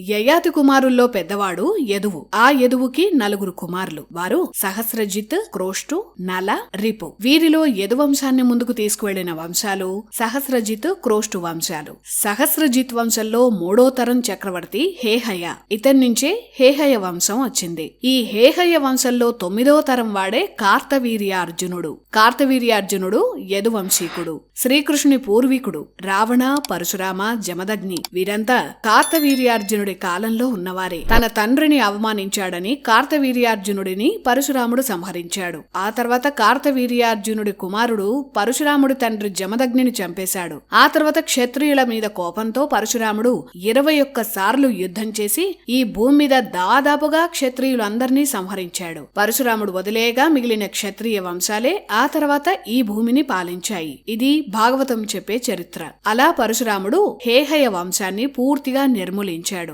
యయాతి కుమారుల్లో పెద్దవాడు యదువు. ఆ యదువుకి నలుగురు కుమారులు. వారు సహస్రజిత్ క్రోష్టు నల రిపు. వీరిలో యదు వంశాన్ని ముందుకు తీసుకువెళ్ళిన వంశాలు సహస్రజిత్ క్రోష్టు వంశాలు. సహస్రజిత్ వంశంలో మూడో తరం చక్రవర్తి హేహయ. ఇతని నుంచే హేహయ వంశం వచ్చింది. ఈ హేహయ వంశంలో తొమ్మిదో తరం వాడే కార్తవీర్యార్జునుడు. కార్తవీర్యార్జునుడు యదు వంశీకుడు శ్రీకృష్ణుని పూర్వీకుడు. రావణ పరశురామ జమదగ్ని. వీరంతా కార్తవీర్యార్జునుడు. కాలంలో ఉన్నవారే. తన తండ్రిని అవమానించాడని కార్తవీర్యార్జునుడిని పరశురాముడు సంహరించాడు. ఆ తర్వాత కార్తవీర్యార్జునుడి కుమారుడు పరశురాముడి తండ్రి జమదగ్నిని చంపేశాడు. ఆ తర్వాత క్షత్రియుల మీద కోపంతో పరశురాముడు ఇరవై ఒక్క సార్లు యుద్ధం చేసి ఈ భూమి మీద దాదాపుగా క్షత్రియులందరినీ సంహరించాడు. పరశురాముడు వదిలేగా మిగిలిన క్షత్రియ వంశాలే ఆ తర్వాత ఈ భూమిని పాలించాయి. ఇది భాగవతం చెప్పే చరిత్ర. అలా పరశురాముడు హేహయ వంశాన్ని పూర్తిగా నిర్మూలించాడు.